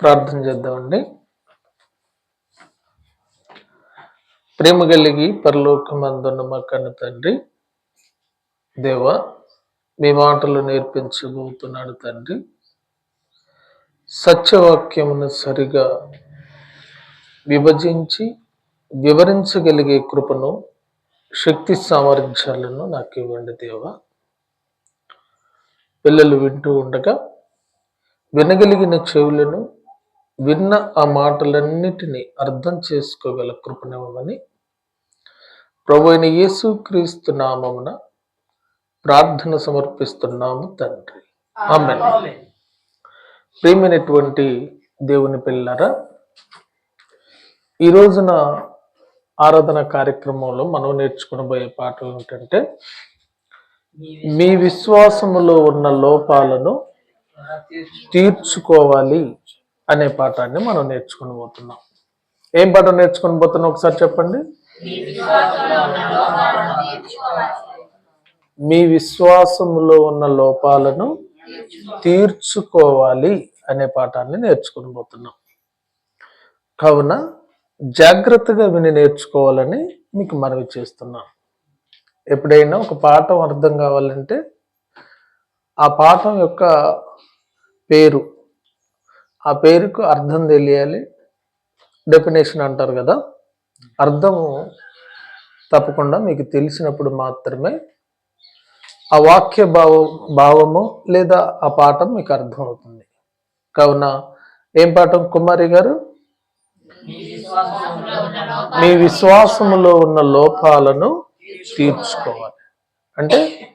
ప్రార్థన చేద్దామండి. ప్రేమ కలిగి పరలోకమందున్న మా కన్న తండ్రి దేవ మీ మాటలు నేర్పించబోతున్నాడు తండ్రి. సత్యవాక్యమును సరిగా విభజించి వివరించగలిగే కృపను శక్తి సామర్థ్యాలను నాకు ఇవ్వండి దేవా. పిల్లలు వింటూ ఉండగా వినగలిగిన చెవులను విన్న ఆ మాటలన్నిటినీ అర్థం చేసుకోగల కృపనివ్వమని ప్రభు అయిన యేసుక్రీస్తు నామమున ప్రార్థన సమర్పిస్తున్నాము తండ్రి. ఆమెన్. ప్రియమైనటువంటి దేవుని పిల్లరా ఈ రోజున ఆరాధన కార్యక్రమంలో మనం నేర్చుకునబోయే పాట ఏమిటంటే మీ విశ్వాసములో ఉన్న లోపాలను తీర్చుకోవాలి. అనే పాఠాన్ని మనం నేర్చుకుని పోతున్నాం. ఏం పాఠం నేర్చుకుని పోతున్నాం ఒకసారి చెప్పండి? మీ విశ్వాసములో ఉన్న లోపాలను తీర్చుకోవాలి అనే పాఠాన్ని నేర్చుకుని పోతున్నాం. కావున జాగ్రత్తగా విని నేర్చుకోవాలని మీకు మనవి చేస్తున్నాను ఎప్పుడైనా ఒక పాఠం అర్థం కావాలంటే ఆ పాఠం యొక్క పేరు ఆ పేరుకు అర్థం తెలియాలి. డెఫినేషన్ అంటారు కదా. అర్థము తప్పకుండా మీకు తెలిసినప్పుడు మాత్రమే ఆ వాక్య భావ భావము లేదా ఆ పాఠం మీకు అర్థమవుతుంది. కావున ఏం పాఠం కుమారి గారు? మీ విశ్వాసములో ఉన్న లోపాలను తీర్చుకోవాలి. అంటే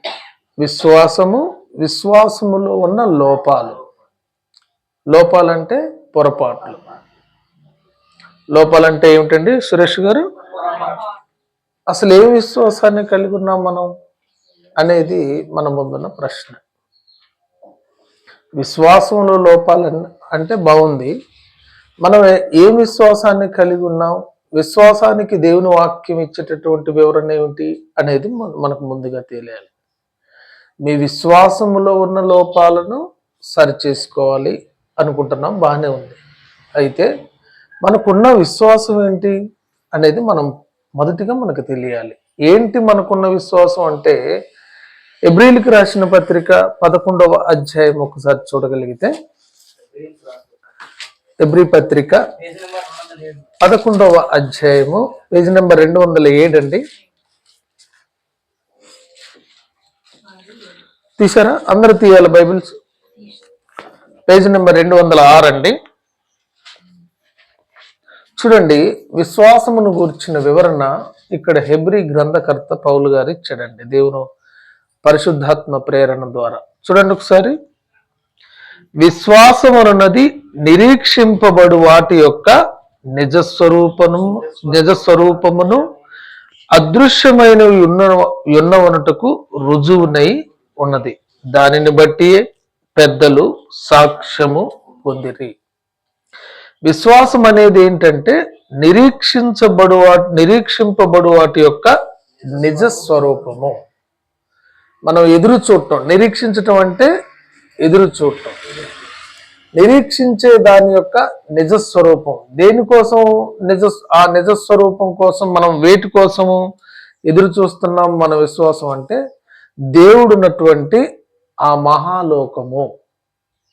విశ్వాసము విశ్వాసములో ఉన్న లోపాలు. లోపాలంటే పొరపాట్లు. లోపాలంటే ఏమిటండి సురేష్ గారు? అసలు ఏ విశ్వాసాన్ని కలిగి ఉన్నాం మనం అనేది మన ముందున్న ప్రశ్న. విశ్వాసంలో లోపాలు అంటే బాగుంది. మనం ఏ విశ్వాసాన్ని కలిగి ఉన్నాం? విశ్వాసానికి దేవుని వాక్యం ఇచ్చేటటువంటి వివరణ ఏమిటి అనేది మనకు ముందుగా తెలియాలి. మీ విశ్వాసములో ఉన్న లోపాలను సరిచేసుకోవాలి. అనుకుంటున్నాం బాగానే ఉంది. అయితే మనకున్న విశ్వాసం ఏంటి అనేది మనం మొదటిగా మనకు తెలియాలి. ఏంటి మనకున్న విశ్వాసం అంటే ఎబ్రిల్కి రాసిన పత్రిక పదకొండవ అధ్యాయం ఒకసారి చూడగలిగితే ఎబ్రి పత్రిక పదకొండవ అధ్యాయము పేజీ నెంబర్ రెండు వందల ఏడు అండి. తీసారా అందరు తీయాలి బైబిల్స్? పేజ్ నెంబర్ రెండు వందల ఆరు అండి. చూడండి విశ్వాసమును గూర్చిన వివరణ ఇక్కడ హెబ్రి గ్రంథకర్త పౌలు గారు ఇచ్చాడండి దేవుని పరిశుద్ధాత్మ ప్రేరణ ద్వారా. చూడండి ఒకసారి. విశ్వాసమున్నది నిరీక్షింపబడు వాటి యొక్క నిజస్వరూపము నిజస్వరూపమును అదృశ్యమైనవి ఉన్న ఉన్నవనటకు రుజువునై ఉన్నది. దానిని బట్టి పెద్దలు సాక్ష్యము పొందిరి. విశ్వాసం అనేది ఏంటంటే నిరీక్షించబడు నిరీక్షింపబడు వాటి యొక్క నిజ స్వరూపము మనం ఎదురు చూడటం నిరీక్షించటం అంటే ఎదురు చూడటం. నిరీక్షించే దాని యొక్క నిజస్వరూపం. దేనికోసం నిజ ఆ నిజస్వరూపం కోసం మనం వేటి కోసము ఎదురు చూస్తున్నాం మన విశ్వాసం అంటే దేవుడున్నటువంటి ఆ మహాలోకము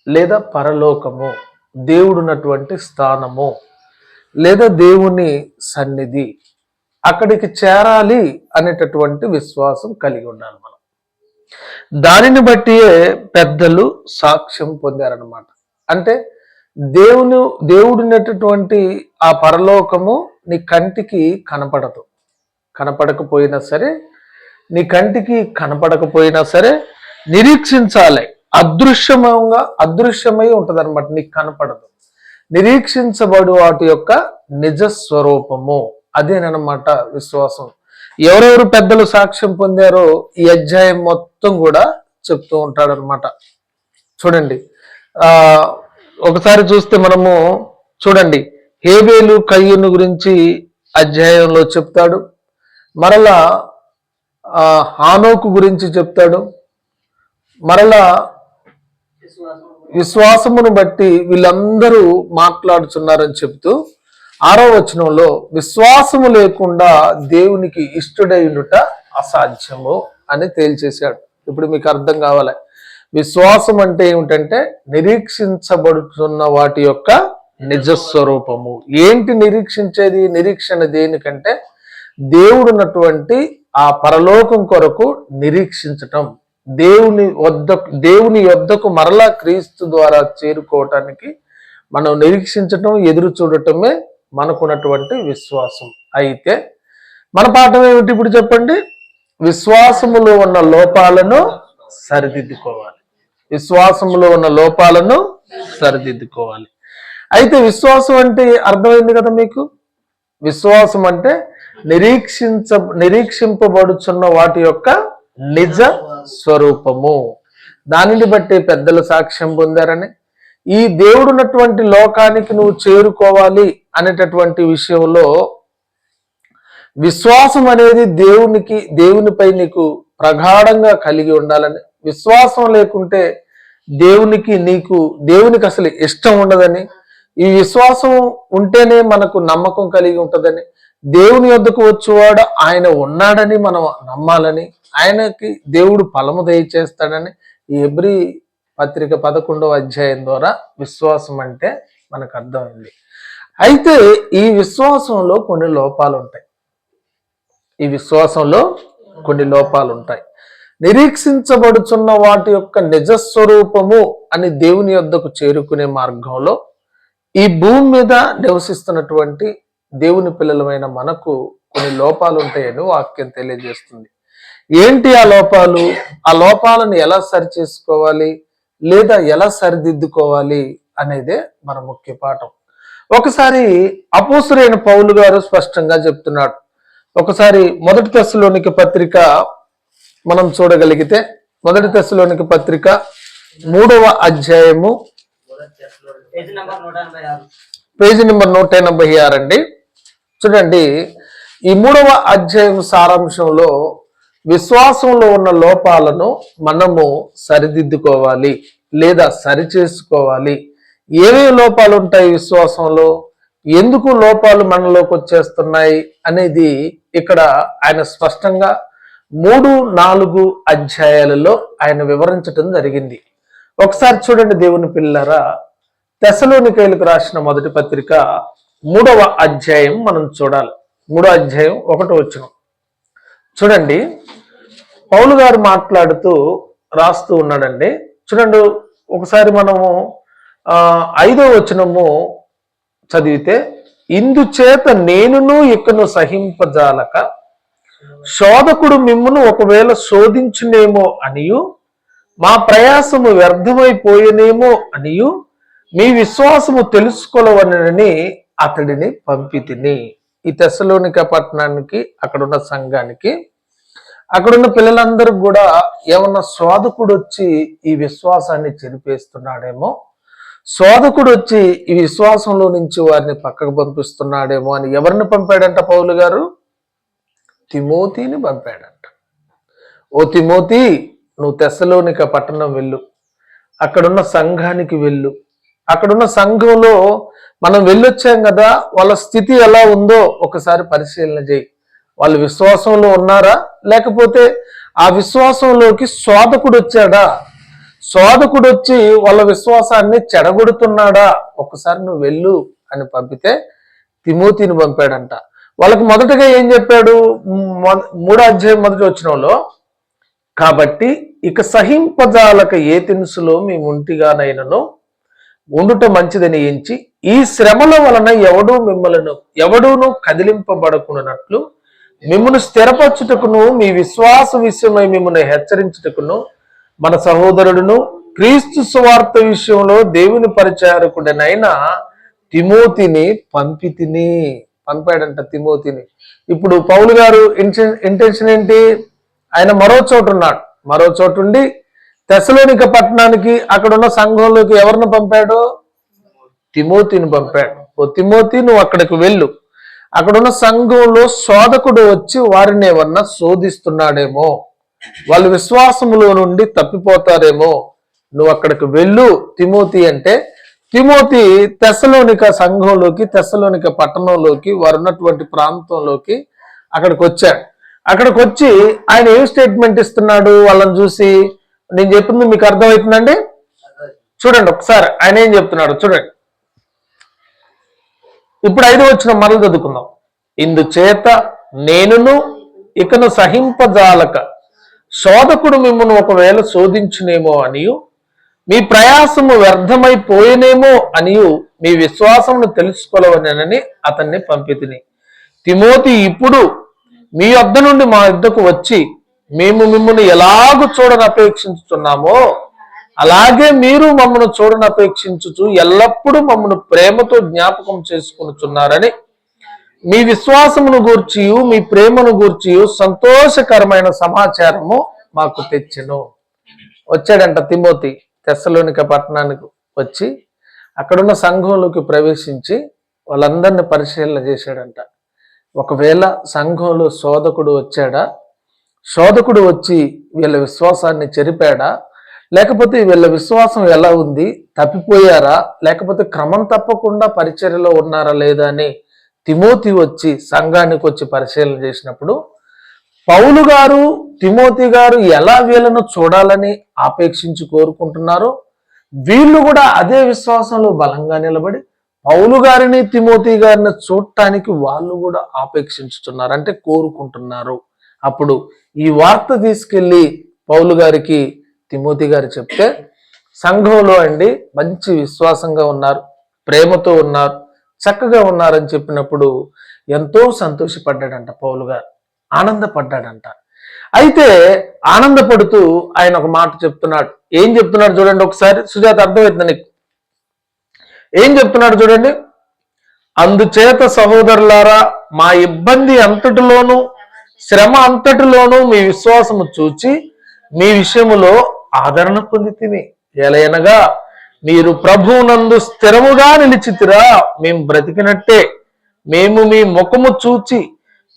లేదా పరలోకము దేవుడున్నటువంటి స్థానము లేదా దేవుని సన్నిధి అక్కడికి చేరాలి అనేటటువంటి విశ్వాసం కలిగి ఉండాలి మనం. దానిని బట్టియే పెద్దలు సాక్ష్యం పొందారనమాట అంటే దేవుని దేవుడున్నటువంటి ఆ పరలోకము నీ కంటికి కనపడదు. కనపడకపోయినా సరే నీ కంటికి కనపడకపోయినా సరే నిరీక్షించాలి. అదృశ్యమంగా అదృశ్యమై ఉంటుంది అనమాట నీకు కనపడదు. నిరీక్షించబడు వాటి యొక్క నిజ స్వరూపము అదేనమాట విశ్వాసం. ఎవరెవరు పెద్దలు సాక్ష్యం పొందారో ఈ అధ్యాయం మొత్తం కూడా చెప్తూ ఉంటాడు అనమాట చూడండి. ఆ ఒకసారి చూస్తే మనము చూడండి. హేబేలు కయ్యను గురించి అధ్యాయంలో చెప్తాడు. మరలా హానోకు గురించి చెప్తాడు. మరలా విశ్వాసమును బట్టి వీళ్ళందరూ మాట్లాడుతున్నారని చెప్తూ ఆరో వచనంలో విశ్వాసము లేకుండా దేవునికి ఇష్టడైనట అసాధ్యము అని తేల్చేశాడు. ఇప్పుడు మీకు అర్థం కావాలి. విశ్వాసం అంటే ఏమిటంటే నిరీక్షించబడుతున్న వాటి యొక్క నిజస్వరూపము. ఏంటి నిరీక్షించేది? నిరీక్షణ దేనికంటే దేవుడున్నటువంటి ఆ పరలోకం కొరకు నిరీక్షించటం. దేవుని వద్ద దేవుని యొద్దకు మరలా క్రీస్తు ద్వారా చేరుకోవటానికి మనం నిరీక్షించటం ఎదురు చూడటమే మనకున్నటువంటి విశ్వాసం. అయితే మన పాఠం ఏమిటి ఇప్పుడు చెప్పండి? విశ్వాసములో ఉన్న లోపాలను సరిదిద్దుకోవాలి. విశ్వాసములో ఉన్న లోపాలను సరిదిద్దుకోవాలి. అయితే విశ్వాసం అంటే అర్థమైంది కదా మీకు? విశ్వాసం అంటే నిరీక్షించ నిరీక్షింపబడుచున్న వాటి యొక్క నిజ స్వరూపము. దానిని బట్టి పెద్దలు సాక్ష్యం పొందారని. ఈ దేవుడున్నటువంటి లోకానికి నువ్వు చేరుకోవాలి అనేటటువంటి విషయంలో విశ్వాసం అనేది దేవునికి దేవునిపై నీకు ప్రగాఢంగా కలిగి ఉండాలని. విశ్వాసం లేకుంటే దేవునికి నీకు దేవునికి అసలు ఇష్టం ఉండదని. ఈ విశ్వాసం ఉంటేనే మనకు నమ్మకం కలిగి ఉంటుందని. దేవుని వద్దకు వచ్చేవాడు ఆయన ఉన్నాడని మనం నమ్మాలని. ఆయనకి దేవుడు ఫలము దయచేస్తాడని ఈ ఎబ్రి పత్రిక పదకొండవ అధ్యాయం ద్వారా విశ్వాసం అంటే మనకు అర్థమైంది. అయితే ఈ విశ్వాసంలో కొన్ని లోపాలు ఉంటాయి ఈ విశ్వాసంలో కొన్ని లోపాలు ఉంటాయి నిరీక్షించబడుచున్న వాటి యొక్క నిజస్వరూపము అని దేవుని యొద్దకు చేరుకునే మార్గంలో ఈ భూమి మీద నివసిస్తున్నటువంటి దేవుని పిల్లలమైన మనకు కొన్ని లోపాలు ఉంటాయని వాక్యం తెలియజేస్తుంది. ఏంటి ఆ లోపాలు? ఆ లోపాలను ఎలా సరి చేసుకోవాలి లేదా ఎలా సరిదిద్దుకోవాలి అనేదే మన ముఖ్య పాఠం. ఒకసారి అపోసురైన పౌలు గారు స్పష్టంగా చెప్తున్నాడు. ఒకసారి మొదటి దశలోనికి పత్రిక మనం చూడగలిగితే మొదటి దశలోనికి పత్రిక మూడవ అధ్యాయము పేజీ నంబర్ నూట ఎనభై ఆరు. పేజీ నెంబర్ నూట ఎనభై ఆరు అండి. చూడండి ఈ మూడవ అధ్యాయం సారాంశంలో విశ్వాసంలో ఉన్న లోపాలను మనము సరిదిద్దుకోవాలి లేదా సరిచేసుకోవాలి. ఏమేమి లోపాలు ఉంటాయి విశ్వాసంలో? ఎందుకు లోపాలు మనలోకి వచ్చేస్తున్నాయి అనేది ఇక్కడ ఆయన స్పష్టంగా మూడు నాలుగు అధ్యాయాలలో ఆయన వివరించటం జరిగింది. ఒకసారి చూడండి దేవుని పిల్లరా తెసలోనికైలకు రాసిన మొదటి పత్రిక మూడవ అధ్యాయం మనం చూడాలి. మూడో అధ్యాయం ఒకటో వచ్చినాం చూడండి పౌలు గారు మాట్లాడుతూ రాస్తూ ఉన్నాడండి. చూడండి ఒకసారి మనము ఐదో వచనము చదివితే ఇందుచేత నేనును ఇకను సహింపజాలక శోధకుడు మిమ్మును ఒకవేళ శోధించునేమో అనియు మా ప్రయాసము వ్యర్థమైపోయేనేమో అనియు మీ విశ్వాసము తెలుసుకోవాలని అతడిని పంపితిని. ఈ తెశలోనిక పట్టణానికి అక్కడున్న సంఘానికి అక్కడున్న పిల్లలందరూ కూడా ఏమన్నా శోధకుడు వచ్చి ఈ విశ్వాసాన్ని చెరిపేస్తున్నాడేమో? శోధకుడు వచ్చి ఈ విశ్వాసంలో నుంచి వారిని పక్కకు పంపిస్తున్నాడేమో అని ఎవరిని పంపాడంట పౌలు గారు? తిమోతిని పంపాడంట. ఓ తిమోతి నువ్వు తెస్సలోనిక పట్టణం వెళ్ళు. అక్కడున్న సంఘానికి వెళ్ళు. అక్కడున్న సంఘంలో మనం వెళ్ళొచ్చాం కదా వాళ్ళ స్థితి ఎలా ఉందో ఒకసారి పరిశీలన చేయి. వాళ్ళు విశ్వాసంలో ఉన్నారా? లేకపోతే ఆ విశ్వాసంలోకి శోధకుడు వచ్చాడా? శోధకుడు వచ్చి వాళ్ళ విశ్వాసాన్ని చెడగొడుతున్నాడా? ఒకసారి నువ్వు వెళ్ళు అని పంపితే తిమోతిని పంపాడంట. వాళ్ళకి మొదటగా ఏం చెప్పాడు? మొ- మూడో అధ్యాయం మొదటి వచ్చినంలో కాబట్టి ఇక సహింపజాలక ఏ తినుసులో మీ ఒంటిగానైనను ఉండుట మంచిదని ఎంచి ఈ శ్రమల వలన ఎవడూ మిమ్మలను ఎవడూను కదిలింపబడకున్నట్లు మిమ్మల్ని స్థిరపరచుటకును మీ విశ్వాస విషయమై మిమ్మల్ని హెచ్చరించుటకును మన సహోదరుడును క్రీస్తు సువార్త విషయంలో దేవుని పరిచారకుడనైన తిమోతిని పంపితిని. పంపాడంట తిమోతిని. ఇప్పుడు పౌలు గారు ఇంటెన్ ఇంటెన్షన్ ఏంటి? ఆయన మరో చోటు ఉన్నాడు. మరో చోటు ఉండి తెసలోనిక పట్టణానికి అక్కడ ఉన్న సంఘంలోకి ఎవరిని పంపాడు? తిమోతిని పంపాడు. ఓ తిమోతి నువ్వు అక్కడికి వెళ్ళు. అక్కడున్న సంఘంలో శోధకుడు వచ్చి వారిని ఏమన్నా శోధిస్తున్నాడేమో. వాళ్ళు విశ్వాసములో నుండి తప్పిపోతారేమో. నువ్వు అక్కడికి వెళ్ళు తిమోతి అంటే తిమోతి తెసలోనిక సంఘంలోకి తెసలోనిక పట్టణంలోకి వారు ఉన్నటువంటి ప్రాంతంలోకి అక్కడికి వచ్చాడు. అక్కడికి వచ్చి ఆయన ఏం స్టేట్మెంట్ ఇస్తున్నాడు వాళ్ళని చూసి? నేను చెప్పింది మీకు అర్థమవుతుందండి? చూడండి ఒకసారి ఆయన ఏం చెప్తున్నాడు? చూడండి. ఇప్పుడు ఐదు వచ్చిన మరలు చదువుకుందాం. ఇందుచేత నేనును ఇకను సహింపజాలక శోధకుడు మిమ్మల్ని ఒకవేళ శోధించునేమో అనియు మీ ప్రయాసము వ్యర్థమైపోయేనేమో అనియు మీ విశ్వాసమును తెలుసుకోవాలనని అతన్ని పంపితిని. తిమోతి ఇప్పుడు మీ వద్ద నుండి మా వద్దకు వచ్చి మేము మిమ్మల్ని ఎలాగూ చూడని అపేక్షించుతున్నామో అలాగే మీరు మమ్మను చూడని అపేక్షించుచు ఎల్లప్పుడూ మమ్మను ప్రేమతో జ్ఞాపకం చేసుకునుచున్నారని మీ విశ్వాసమును గూర్చి మీ ప్రేమను గూర్చి సంతోషకరమైన సమాచారము మాకు తెచ్చెను. వచ్చాడంట తిమోతి తెస్సలోనిక పట్టణానికి వచ్చి అక్కడున్న సంఘంలోకి ప్రవేశించి వాళ్ళందరిని పరిశీలన చేశాడంట. ఒకవేళ సంఘంలో శోధకుడు వచ్చాడా శోధకుడు వచ్చి వీళ్ళ విశ్వాసాన్ని చెరిపాడా లేకపోతే వీళ్ళ విశ్వాసం ఎలా ఉంది? తప్పిపోయారా? లేకపోతే క్రమం తప్పకుండా పరిచర్యలో ఉన్నారా లేదా అని తిమోతి వచ్చి సంఘానికి వచ్చి పరిశీలన చేసినప్పుడు పౌలు గారు తిమోతి గారు ఎలా వీళ్ళను చూడాలని ఆపేక్షించి కోరుకుంటున్నారో వీళ్ళు కూడా అదే విశ్వాసంలో బలంగా నిలబడి పౌలు గారిని తిమోతి గారిని చూడటానికి వాళ్ళు కూడా ఆపేక్షించుతున్నారు అంటే కోరుకుంటున్నారు. అప్పుడు ఈ వార్త తీసుకెళ్ళి పౌలు గారికి తిమోతి గారు చెప్తే సంఘంలో అండి మంచి విశ్వాసంగా ఉన్నారు ప్రేమతో ఉన్నారు చక్కగా ఉన్నారని చెప్పినప్పుడు ఎంతో సంతోషపడ్డాడంట పౌలు గారు ఆనందపడ్డాడంట. అయితే ఆనందపడుతూ ఆయన ఒక మాట చెప్తున్నాడు. ఏం చెప్తున్నాడు చూడండి ఒకసారి సుజాత అర్థమవుతుంది నీకు? ఏం చెప్తున్నాడు చూడండి? అందుచేత సహోదరులారా మా ఇబ్బంది అంతటిలోనూ శ్రమ అంతటిలోనూ మీ విశ్వాసము చూచి మీ విషయములో ఆదరణ పొందితిని ఎలయనగా మీరు ప్రభువునందు స్థిరముగా నిలిచితిరా. మేము బ్రతికినట్టే. మేము మీ ముఖము చూచి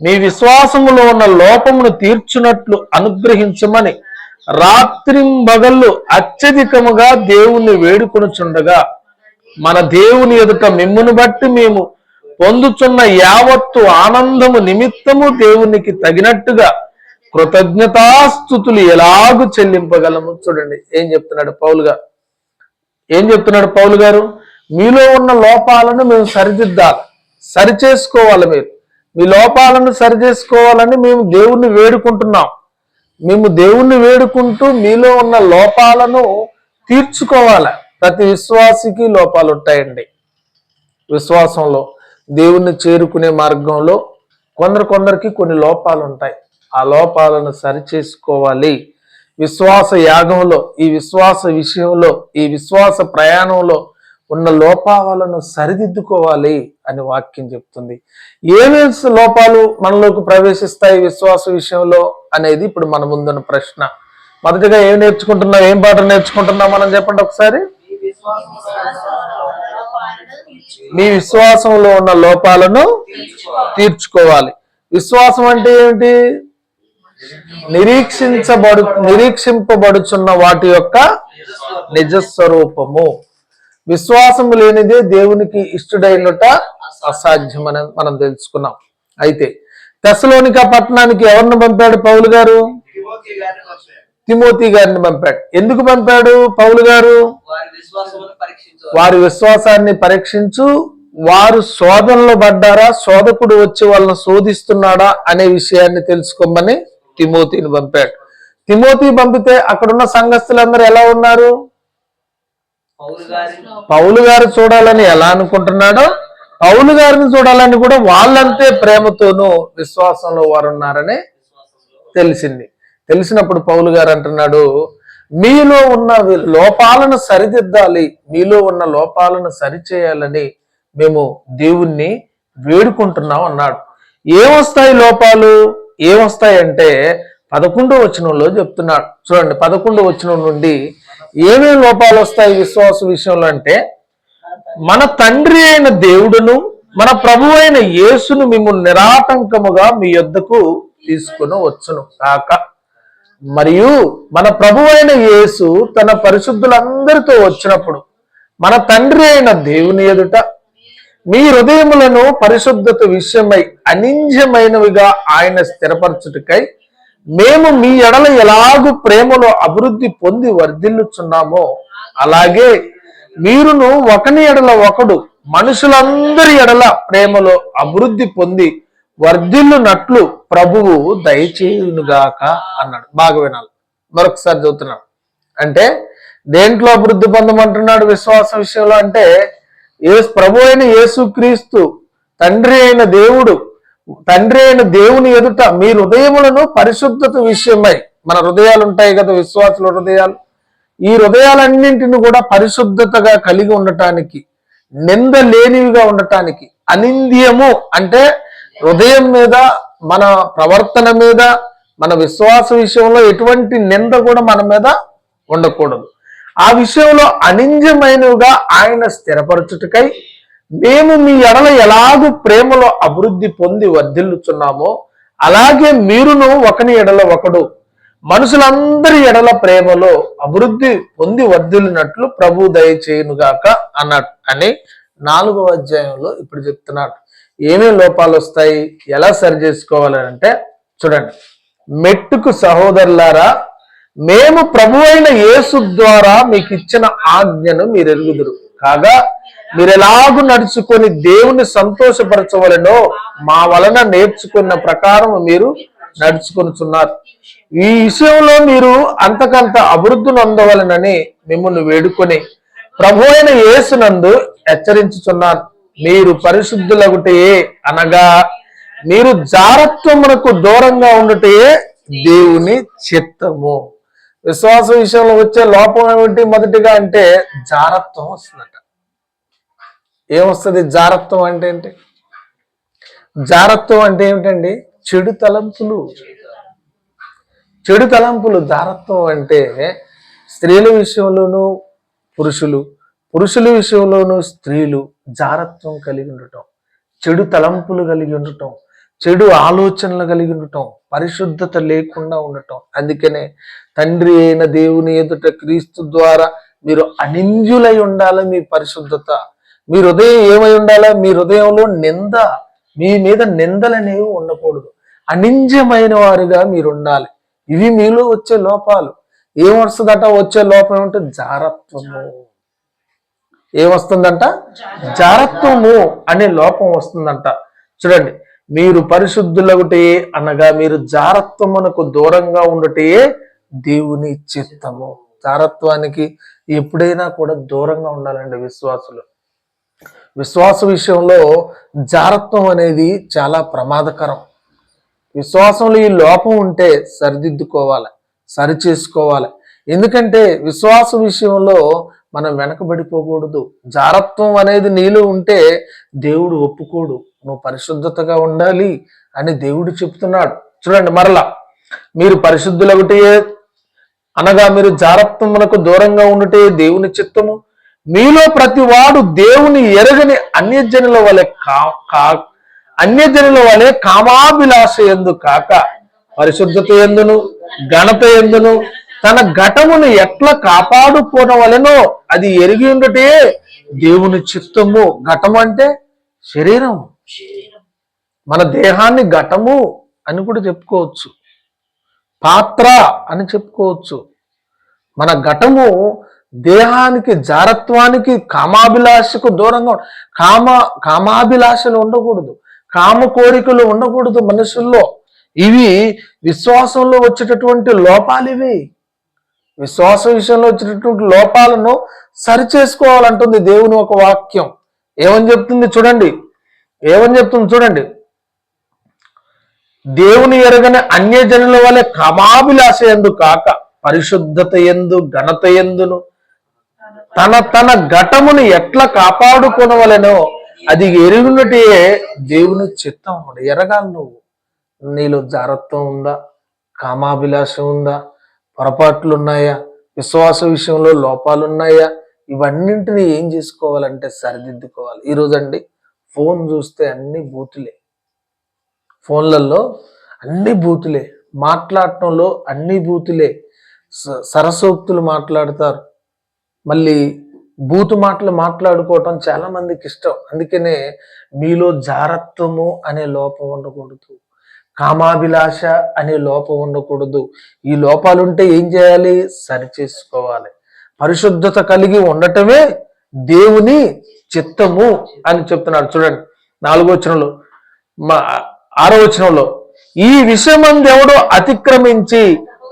మీ విశ్వాసములో ఉన్న లోపమును తీర్చునట్లు అనుగ్రహించమని రాత్రింబగళ్ళు అత్యధికముగా దేవుణ్ణి వేడుకొనుచుండగా మన దేవుని ఎదుట మిమ్మును బట్టి మేము పొందుచున్న యావత్తు ఆనందము నిమిత్తము దేవునికి తగినట్టుగా కృతజ్ఞతాస్థుతులు ఎలాగూ చెల్లింపగలము? చూడండి ఏం చెప్తున్నాడు పౌలు గారు ఏం చెప్తున్నాడు పౌలు గారు? మీలో ఉన్న లోపాలను మేము సరిదిద్దాలి. సరి చేసుకోవాలి మీరు. మీ లోపాలను సరి చేసుకోవాలని మేము దేవుణ్ణి వేడుకుంటున్నాం. మేము దేవుణ్ణి వేడుకుంటూ మీలో ఉన్న లోపాలను తీర్చుకోవాలి. ప్రతి విశ్వాసికి లోపాలు ఉంటాయండి. విశ్వాసంలో దేవుణ్ణి చేరుకునే మార్గంలో కొందరు కొందరికి కొన్ని లోపాలు ఉంటాయి. ఆ లోపాలను సరిచేసుకోవాలి. విశ్వాస యాగంలో ఈ విశ్వాస విషయంలో ఈ విశ్వాస ప్రయాణంలో ఉన్న లోపాలను సరిదిద్దుకోవాలి అని వాక్యం చెప్తుంది. ఏమేమి లోపాలు మనలోకి ప్రవేశిస్తాయి విశ్వాస విషయంలో అనేది ఇప్పుడు మన ముందున్న ప్రశ్న. మొదటిగా ఏం నేర్చుకుంటున్నాం ఏం పాఠం నేర్చుకుంటున్నాం మనం చెప్పండి ఒకసారి. మీ విశ్వాసంలో ఉన్న లోపాలను తీర్చుకోవాలి. విశ్వాసం అంటే ఏమిటి? నిరీక్షించబడు నిరీక్షింపబడుచున్న వాటి యొక్క నిజస్వరూపము. విశ్వాసము లేనిదే దేవునికి ఇష్టడైనట అసాధ్యమని మనం తెలుసుకున్నాం. అయితే తెసలోనిక పట్టణానికి ఎవరిని పంపాడు పౌలు గారు? తిమోతి గారిని పంపాడు. ఎందుకు పంపాడు పౌలు గారు? వారి వారి విశ్వాసాన్ని పరీక్షించు వారు శోధనలో పడ్డారా? శోధకుడు వచ్చి వాళ్ళని శోధిస్తున్నాడా అనే విషయాన్ని తెలుసుకోమని తిమోతిని పంపాడు. తిమోతి పంపితే అక్కడున్న సంఘస్థులందరూ ఎలా ఉన్నారు? పౌలు గారు చూడాలని ఎలా అనుకుంటున్నాడో పౌలు గారిని చూడాలని కూడా వాళ్ళంతే ప్రేమతోనూ విశ్వాసంలో వారు ఉన్నారని తెలిసింది. తెలిసినప్పుడు పౌలు గారు అంటున్నాడు మీలో ఉన్న లోపాలను సరిదిద్దాలి. మీలో ఉన్న లోపాలను సరిచేయాలని మేము దేవుణ్ణి వేడుకుంటున్నాం అన్నాడు. ఏమొస్తాయి లోపాలు? ఏమొస్తాయి అంటే పదకొండో వచనంలో చెప్తున్నాడు. చూడండి పదకొండో వచనం నుండి ఏమేమి లోపాలు వస్తాయి విశ్వాస విషయంలో అంటే మన తండ్రి అయిన దేవుడును మన ప్రభు అయిన యేసును మిమ్మల్ని నిరాటంకముగా మీ యొద్దకు తీసుకుని వచ్చును కాక మరియు మన ప్రభు అయిన యేసు తన పరిశుద్ధులందరితో వచ్చినప్పుడు మన తండ్రి అయిన దేవుని ఎదుట మీ హృదయములను పరిశుద్ధత విషయమై అనింజమైనవిగా ఆయన స్థిరపరచుటకై మేము మీ ఎడల ఎలాగూ ప్రేమలో అభివృద్ధి పొంది వర్ధిల్లుచున్నామో అలాగే మీరును ఒకని ఎడల ఒకడు మనుషులందరి ఎడల ప్రేమలో అభివృద్ధి పొంది వర్ధిల్లునట్లు ప్రభువు దయచేయునుగాక అన్నాడు. బాగా వినాలి. మరొకసారి చదువుతున్నాడు అంటే దేంట్లో అభివృద్ధి పొందమంటున్నాడు విశ్వాస విషయంలో? అంటే ఏసు ప్రభు అయిన యేసుక్రీస్తు తండ్రి అయిన దేవుడు తండ్రి అయిన దేవుని ఎదుట మీ హృదయములను పరిశుద్ధత విషయమై మన హృదయాలు ఉంటాయి కదా విశ్వాసుల హృదయాలు ఈ హృదయాలన్నింటిని కూడా పరిశుద్ధతగా కలిగి ఉండటానికి నింద లేనివిగా ఉండటానికి అనింద్యము అంటే హృదయం మీద మన ప్రవర్తన మీద మన విశ్వాస విషయంలో ఎటువంటి నింద కూడా మన మీద ఉండకూడదు. ఆ విషయంలో అనింజమైనవిగా ఆయన స్థిరపరచుటకై మేము మీ ఎడల ఎలాగూ ప్రేమలో అభివృద్ధి పొంది వర్ధిల్లుచున్నామో అలాగే మీరును ఒకని ఎడల ఒకడు. మనుషులందరి ఎడల ప్రేమలో అభివృద్ధి పొంది వర్ధిల్లినట్లు ప్రభు దయచేయునుగాక అన్నట్టు అని నాలుగవ అధ్యాయంలో ఇప్పుడు చెప్తున్నాడు. ఏమేమి లోపాలు వస్తాయి? ఎలా సరి చేసుకోవాలంటే అంటే చూడండి. మెట్టుకు సహోదరులారా మేము ప్రభు అయిన యేసు ద్వారా మీకు ఇచ్చిన ఆజ్ఞను మీరు ఎరుగుదురు. కాగా మీరు ఎలాగూ నడుచుకొని దేవుని సంతోషపరచవలనో మా వలన నేర్చుకున్న ప్రకారం మీరు నడుచుకొనుచున్నారు. ఈ విషయంలో మీరు అంతకంత అభివృద్ధి నొందవలనని మిమ్మల్ని వేడుకొని ప్రభు అయిన యేసునందు హెచ్చరించుచున్నాను మీరు పరిశుద్ధులగుటయే అనగా మీరు జారత్వమునకు దూరంగా ఉండటయే దేవుని చిత్తము. విశ్వాసం విషయంలో వచ్చే లోపం ఏమిటి మొదటిగా అంటే జారత్వం వస్తుందట. ఏమొస్తుంది? జారత్వం అంటే ఏంటి? జారత్వం అంటే ఏమిటండి? చెడు తలంపులు. చెడు తలంపులు. జారత్వం అంటే స్త్రీల విషయంలోనూ పురుషులు పురుషుల విషయంలోనూ స్త్రీలు జారత్వం కలిగి ఉండటం చెడు తలంపులు కలిగి ఉండటం. చెడు ఆలోచనలు కలిగి ఉండటం పరిశుద్ధత లేకుండా ఉండటం. అందుకనే తండ్రి అయిన దేవుని ఎదుట క్రీస్తు ద్వారా మీరు అనింజులై ఉండాలి మీ పరిశుద్ధత? మీ హృదయం ఏమై ఉండాలి? మీ హృదయంలో నింద మీ మీద నిందలనేవి ఉండకూడదు. అనింజమైన వారుగా మీరు ఉండాలి. ఇవి మీలో వచ్చే లోపాలు. ఏమొస్తుందట వచ్చే లోపం ఏమంటే జారత్వము. ఏమొస్తుందంట జారత్వము అనే లోపం వస్తుందంట. చూడండి మీరు పరిశుద్ధులగుటే అనగా మీరు జారత్వమునకు దూరంగా ఉండటే దేవుని చిత్తము. జారత్వానికి ఎప్పుడైనా కూడా దూరంగా ఉండాలండి విశ్వాసులు. విశ్వాస విషయంలో జారత్వం అనేది చాలా ప్రమాదకరం. విశ్వాసంలో ఈ లోపం ఉంటే సరిదిద్దుకోవాలి సరి చేసుకోవాలి ఎందుకంటే విశ్వాస విషయంలో మనం వెనకబడిపోకూడదు. జారత్వం అనేది నీలో ఉంటే దేవుడు ఒప్పుకోడు. నువ్వు పరిశుద్ధతగా ఉండాలి అని దేవుడు చెప్తున్నాడు. చూడండి మరలా మీరు పరిశుద్ధులొకటి అనగా మీరు జారత్వమునకు దూరంగా ఉండుటే దేవుని చిత్తము. మీలో ప్రతి వాడు దేవుని ఎరగని అన్యజనుల వలె కా కా అన్యజనుల వలె కామాభిలాష ఎందు కాక పరిశుద్ధత ఎందును ఘనత ఎందును తన ఘటమును ఎట్లా కాపాడుకోనవలెనో అది ఎరిగి ఉండటే దేవుని చిత్తము. ఘటము అంటే శరీరం మన దేహాన్ని ఘటము అని కూడా చెప్పుకోవచ్చు. పాత్ర అని చెప్పుకోవచ్చు. మన ఘటము దేహానికి జారత్వానికి కామాభిలాషకు దూరంగా కామ కామాభిలాషలు ఉండకూడదు. కామ కోరికలు ఉండకూడదు మనుషుల్లో. ఇవి విశ్వాసంలో వచ్చేటటువంటి లోపాలు ఇవి. విశ్వాస విషయంలో వచ్చేటటువంటి లోపాలను సరి చేసుకోవాలంటుంది దేవుని ఒక వాక్యం. ఏమని చెప్తుంది చూడండి. ఏమని చెప్తుంది చూడండి. దేవుని ఎరగని అన్యజనుల వలె కమాభిలాష ఎందు కాక పరిశుద్ధత ఎందు ఘనత ఎందును? తన తన ఘటమును ఎట్లా కాపాడుకొనవలెనో అది ఎరుగునటే దేవుని చిత్తం అన్నమాట. ఎరగాలి నువ్వు. నీలో జారత్వం ఉందా? కామాభిలాష ఉందా? పొరపాట్లు ఉన్నాయా విశ్వాస విషయంలో లోపాలు ఉన్నాయా ఇవన్నింటినీ ఏం చేసుకోవాలంటే సరిదిద్దుకోవాలి. ఈరోజు అండి ఫోన్ చూస్తే అన్ని బూతులే. ఫోన్లలో అన్ని బూతులే. మాట్లాడటంలో అన్ని బూతులే. స- సరసోక్తులు మాట్లాడతారు. మళ్ళీ బూతు మాటలు మాట్లాడుకోవటం చాలా మందికి ఇష్టం. అందుకనే మీలో జారత్వము అనే లోపం ఉండకూడదు. కామాభిలాష అనే లోపం ఉండకూడదు. ఈ లోపాలుంటే ఏం చేయాలి? సరి చేసుకోవాలి పరిశుద్ధత కలిగి ఉండటమే దేవుని చిత్తము అని చెప్తున్నాడు. చూడండి నాలుగో వచనంలో మా ఆరో వచనంలో ఈ విషయం ఎవడో అతిక్రమించి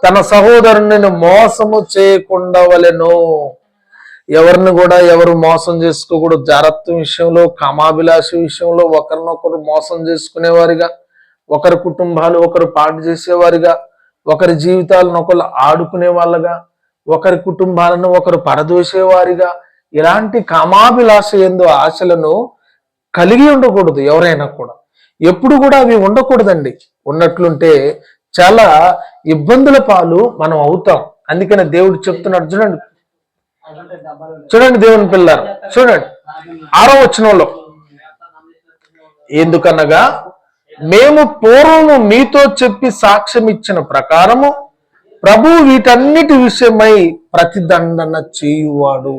తన సహోదరుని మోసము చేయకుండా వలెను. ఎవరిని కూడా ఎవరు మోసం చేసుకోకూడదు. జారత్వం విషయంలో కామాభిలాష విషయంలో ఒకరినొకరు మోసం చేసుకునేవారిగా ఒకరి కుటుంబాలు ఒకరు పాటు చేసేవారిగా ఒకరి జీవితాలను ఒకరు ఆడుకునే వాళ్ళగా ఒకరి కుటుంబాలను ఒకరు పరదోసేవారిగా ఇలాంటి కామాభిలాష ఎందు ఆశలను కలిగి ఉండకూడదు ఎవరైనా కూడా. ఎప్పుడు కూడా అవి ఉండకూడదండి. ఉన్నట్లుంటే చాలా ఇబ్బందుల పాలు మనం అవుతాం. అందుకనే దేవుడు చెప్తున్నాడు చూడండి. చూడండి దేవుని పిల్లలు చూడండి. ఆరో వచనంలో. ఎందుకనగా మేము పూర్వము మీతో చెప్పి సాక్ష్యం ఇచ్చిన ప్రకారము ప్రభు వీటన్నిటి విషయమై ప్రతిదండన చేయువాడు.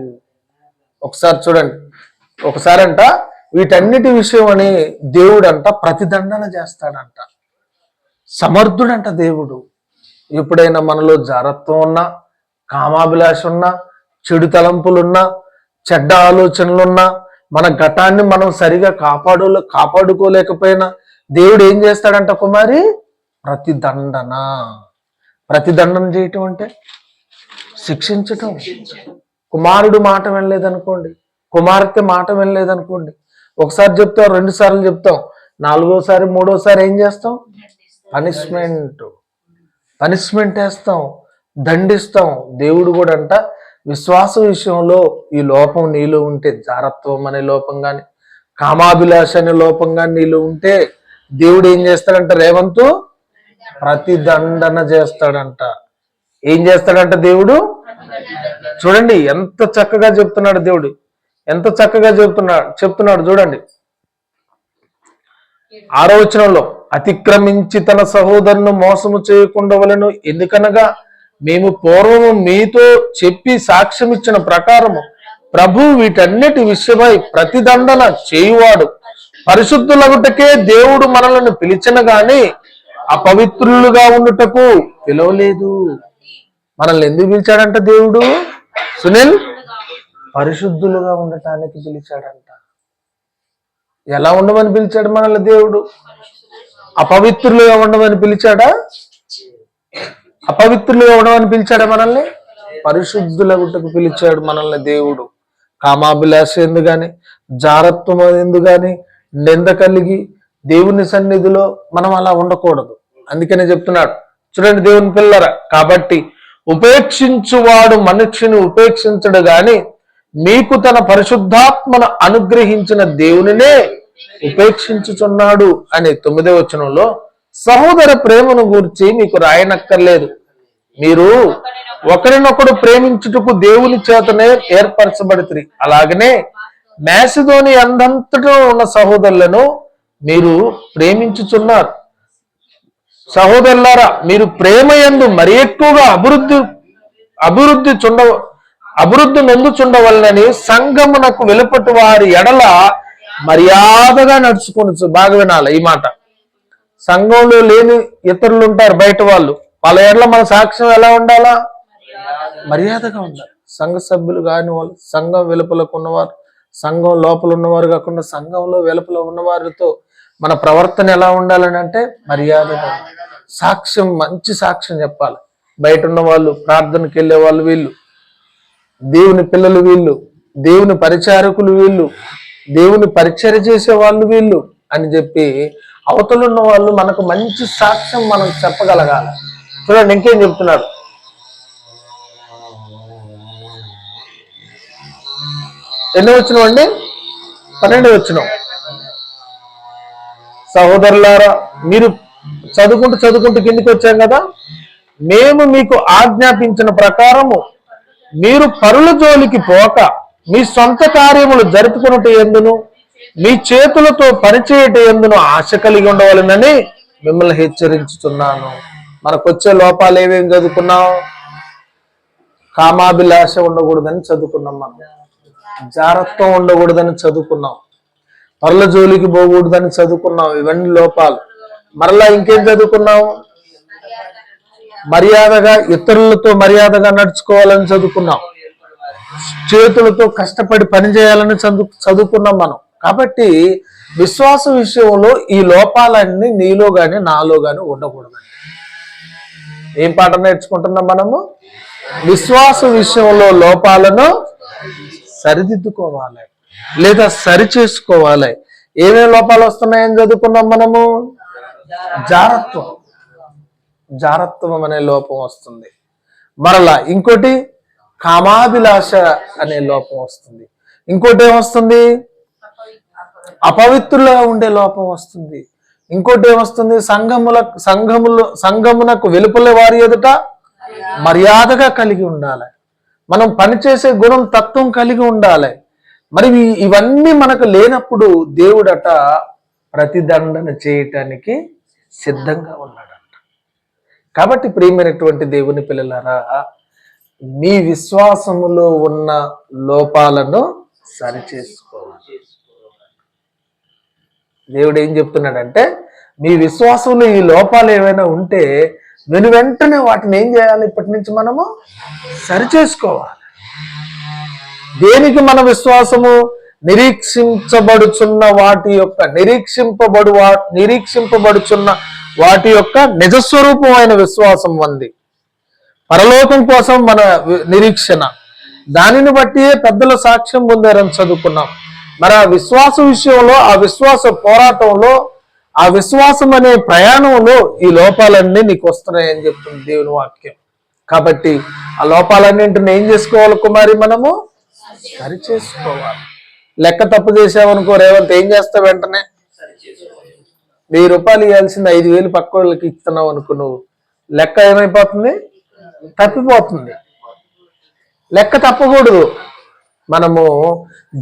ఒకసారి చూడండి. ఒకసారి అంట వీటన్నిటి విషయం అని దేవుడు అంట ప్రతిదండన చేస్తాడంట. సమర్థుడంట దేవుడు. ఎప్పుడైనా మనలో జారత్వం ఉన్నా కామాభిలాష ఉన్నా చెడు తలంపులున్నా చెడ్డ ఆలోచనలున్నా మన ఘటాన్ని మనం సరిగా కాపాడు కాపాడుకోలేకపోయినా దేవుడు ఏం చేస్తాడంట కుమారి? ప్రతిదండన. ప్రతిదండన చేయటం అంటే శిక్షించటం. కుమారుడు మాట వినలేదనుకోండి కుమార్తె మాట వినలేదనుకోండి ఒకసారి చెప్తాం రెండు సార్లు చెప్తాం నాలుగోసారి మూడోసారి ఏం చేస్తాం? పనిష్మెంట్ పనిష్మెంట్ వేస్తాం దండిస్తాం. దేవుడు కూడా అంట విశ్వాస విషయంలో ఈ లోపం నీలో ఉంటే జారత్వం అనే లోపం కానీ కామాభిలాష అనే లోపం కానీ నీలో ఉంటే దేవుడు ఏం చేస్తాడంట రేవంతు? ప్రతిదండన చేస్తాడంట. ఏం చేస్తాడంట దేవుడు? చూడండి ఎంత చక్కగా చెప్తున్నాడు దేవుడు. ఎంత చక్కగా చెప్తున్నాడు చెప్తున్నాడు చూడండి. ఆరో వచనంలో అతిక్రమించి తన సహోదరును మోసము చేయకుండా వలెను ఎందుకనగా మేము పూర్వము మీతో చెప్పి సాక్ష్యం ఇచ్చిన ప్రకారము ప్రభు వీటన్నిటి విషయమై ప్రతిదండన చేయువాడు. పరిశుద్ధులగుటకే దేవుడు మనలను పిలిచిన గాని అపవిత్రులుగా ఉండుటకు పిలవలేదు. మనల్ని ఎందుకు పిలిచాడంట దేవుడు? సునీల్? పరిశుద్ధులుగా ఉండటానికి పిలిచాడంట. ఎలా ఉండమని పిలిచాడు మనల్ని దేవుడు? అపవిత్రులుగా ఉండమని పిలిచాడా? అపవిత్రులుగా ఉండమని పిలిచాడా మనల్ని? పరిశుద్ధుల గుట్టకు పిలిచాడు మనల్ని దేవుడు. కామాభిలాష ఎందు గాని జారత్వం ఎందు గాని నింద కలిగి దేవుని సన్నిధిలో మనం అలా ఉండకూడదు. అందుకనే చెప్తున్నాడు. చూడండి దేవుని పిల్లరా కాబట్టి ఉపేక్షించువాడు మనుష్యుని ఉపేక్షించడు గాని మీకు తన పరిశుద్ధాత్మను అనుగ్రహించిన దేవునినే ఉపేక్షించుచున్నాడు అనే తొమ్మిదవ వచనంలో సహోదర ప్రేమను గూర్చి మీకు రాయనక్కర్లేదు. మీరు ఒకరినొకడు ప్రేమించుటకు దేవుని చేతనే ఏర్పరచబడుతుంది అలాగనే మేసిదోని అందంతటో ఉన్న సహోదరులను మీరు ప్రేమించుచున్నారు. సహోదరులారా మీరు ప్రేమ యందు మరి ఎక్కువగా అభివృద్ధి అభివృద్ధి చుండ అభివృద్ధి నొందుచుండవలనని సంగమునకు వెలుపటి వారి ఎడల మర్యాదగా నడుచుకోవచ్చు బాగా వినాలి ఈ మాట. సంఘంలో లేని ఇతరులు ఉంటారు బయట వాళ్ళు. వాళ్ళ ఎడల మన సాక్ష్యం ఎలా ఉండాలా? మర్యాదగా ఉండాలి. సంఘ సభ్యులు కాని వాళ్ళు సంఘం వెలుపలకు ఉన్నవారు సంఘం లోపల ఉన్నవారు కాకుండా సంఘంలో వెలుపల ఉన్నవారితో మన ప్రవర్తన ఎలా ఉండాలని అంటే మర్యాద సాక్ష్యం మంచి సాక్ష్యం చెప్పాలి. బయట ఉన్న వాళ్ళు ప్రార్థనకి వెళ్ళే వాళ్ళు వీళ్ళు దేవుని పిల్లలు వీళ్ళు దేవుని పరిచారకులు వీళ్ళు దేవుని పరిచర్య చేసే వాళ్ళు వీళ్ళు అని చెప్పి అవతలున్న వాళ్ళు మనకు మంచి సాక్ష్యం మనం చెప్పగలగాలి. చూడండి ఇంకేం చెప్తున్నాడు ఎన్ని వచ్చినాం అండి పన్నెండు వచ్చినాం. సహోదరులారా మీరు చదువుకుంటూ చదువుకుంటూ కిందికి వచ్చాం కదా? మేము మీకు ఆజ్ఞాపించిన ప్రకారము మీరు పరుల జోలికి పోక మీ సొంత కార్యములు జరుపుకున్నట్టు ఎందును? మీ చేతులతో పనిచేయట ఎందును ఆశ కలిగి ఉండవాలనని మిమ్మల్ని హెచ్చరించుతున్నాను మనకు వచ్చే లోపాలు ఏమేమి చదువుకున్నాం? కామాభిలాష ఉండకూడదని చదువుకున్నాం మనం. జారత్వం ఉండకూడదని చదువుకున్నాం. మరల జోలికి పోకూడదని చదువుకున్నాం ఇవన్నీ లోపాలు. మరలా ఇంకేం చదువుకున్నాము మర్యాదగా ఇతరులతో మర్యాదగా నడుచుకోవాలని చదువుకున్నాం చేతులతో కష్టపడి పని చేయాలని చదువు చదువుకున్నాం మనం. కాబట్టి విశ్వాస విషయంలో ఈ లోపాలన్నీ నీలో గాని నాలో గాని ఉండకూడదు ఏం పాట నేర్చుకుంటున్నాం మనము? విశ్వాస విషయంలో లోపాలను సరిదిద్దుకోవాలి. లేదా సరి చేసుకోవాలి ఏమేమి లోపాలు వస్తున్నాయని చదువుకున్నాం మనము? జారత్వం. జారత్వం అనే లోపం వస్తుంది. మరలా ఇంకోటి కామాభిలాష అనే లోపం వస్తుంది. ఇంకోటి ఏమొస్తుంది అపవిత్రులుగా ఉండే లోపం వస్తుంది. ఇంకోటి ఏమొస్తుంది సంఘముల సంఘములు సంఘమునకు వెలుపల వారి ఎదుట మర్యాదగా కలిగి ఉండాలి. మనం పనిచేసే గుణం తత్వం కలిగి ఉండాలి. మరి ఇవన్నీ మనకు లేనప్పుడు దేవుడట ప్రతిదండన చేయటానికి సిద్ధంగా ఉన్నాడట. కాబట్టి ప్రియమైనటువంటి దేవుని పిల్లలారా మీ విశ్వాసములో ఉన్న లోపాలను సరిచేసుకోవాలి. దేవుడు ఏం చెప్తున్నాడంటే మీ విశ్వాసంలో ఈ లోపాలు ఏవైనా ఉంటే వెను వెంటనే వాటిని ఏం చేయాలి? ఇప్పటి నుంచి మనము సరిచేసుకోవాలి. దేనికి మన విశ్వాసము? నిరీక్షించబడుచున్న వాటి యొక్క నిరీక్షింపబడు నిరీక్షింపబడుచున్న వాటి యొక్క నిజస్వరూపమైన విశ్వాసం ఉంది పరలోకం కోసం మన నిరీక్షణ. దానిని బట్టి పెద్దల సాక్ష్యం పొందారని చదువుకున్నాం. మరి ఆ విశ్వాస విషయంలో ఆ విశ్వాస పోరాటంలో ఆ విశ్వాసం అనే ప్రయాణంలో ఈ లోపాలన్నీ నీకు వస్తున్నాయని చెప్తుంది దేవుని వాక్యం. కాబట్టి ఆ లోపాలన్నింటిని ఏం చేసుకోవాలి కుమారి మనము? సరి చేసుకోవాలి లెక్క తప్పు చేసావనుకో రేవంత్ ఏం చేస్తావు వెంటనే? వెయ్యి రూపాయలు ఇవ్వాల్సింది ఐదు వేలు పక్క వాళ్ళకి ఇస్తున్నావు అనుకో నువ్వు. లెక్క ఏమైపోతుంది? తప్పిపోతుంది. లెక్క తప్పకూడదు. మనము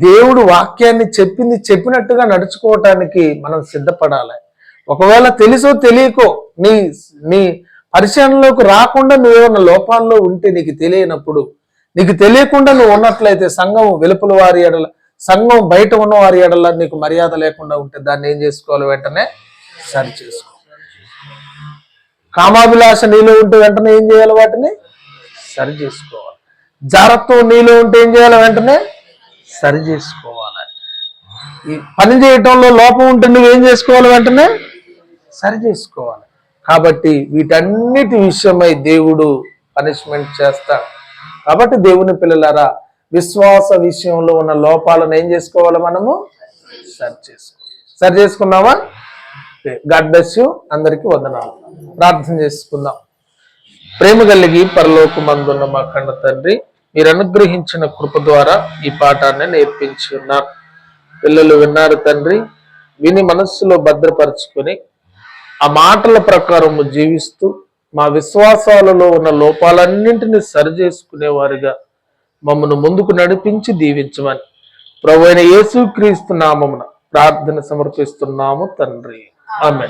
దేవుడు వాక్యాన్ని చెప్పింది చెప్పినట్టుగా నడుచుకోవటానికి మనం సిద్ధపడాలి. ఒకవేళ తెలుసో తెలియకో నీ నీ పరిచయంలోకి రాకుండా నువ్వేమన్నా లోపాల్లో ఉంటే నీకు తెలియనప్పుడు నీకు తెలియకుండా నువ్వు ఉన్నట్లయితే సంఘం వెలుపల వారి ఎడల సంఘం బయట ఉన్న వారి ఎడల నీకు మర్యాద లేకుండా ఉంటే దాన్ని ఏం చేసుకోవాలి వెంటనే? సరి చేసుకో. కామాభిలాష నీలో ఉంటే వెంటనే ఏం చేయాలి వాటిని? సరి చేసుకోవాలి. జారత్వం నీలో ఉంటే ఏం చేయాలి వెంటనే? సరి చేసుకోవాలి. ఈ పని చేయటంలో లోపం ఉంటే నువ్వేం చేసుకోవాలి వెంటనే? సరి చేసుకోవాలి. కాబట్టి వీటన్నిటి విషయమై దేవుడు పనిష్మెంట్ చేస్తాడు. కాబట్టి దేవుని పిల్లలారా విశ్వాస విషయంలో ఉన్న లోపాలను ఏం చేసుకోవాలి మనము? సరి చేసుకో. సరి చేసుకున్నావా? God bless you. అందరికీ వందనాలు. ప్రార్థన చేసుకుందాం. ప్రేమ కలిగి పరలోకమందున్న మా కన్న తండ్రి మీరు అనుగ్రహించిన కృప ద్వారా ఈ పాఠాన్ని నేర్పించి ఉన్నారు. పిల్లలు విన్నారు తండ్రి విని మనస్సులో భద్రపరుచుకొని ఆ మాటల ప్రకారం జీవిస్తూ మా విశ్వాసాలలో ఉన్న లోపాలన్నింటినీ సరిచేసుకునేవారుగా మమ్మను ముందుకు నడిపించి దీవించమని ప్రభు అయిన యేసుక్రీస్తు నామమున ప్రార్థన సమర్పిస్తున్నాము తండ్రి. ఆమె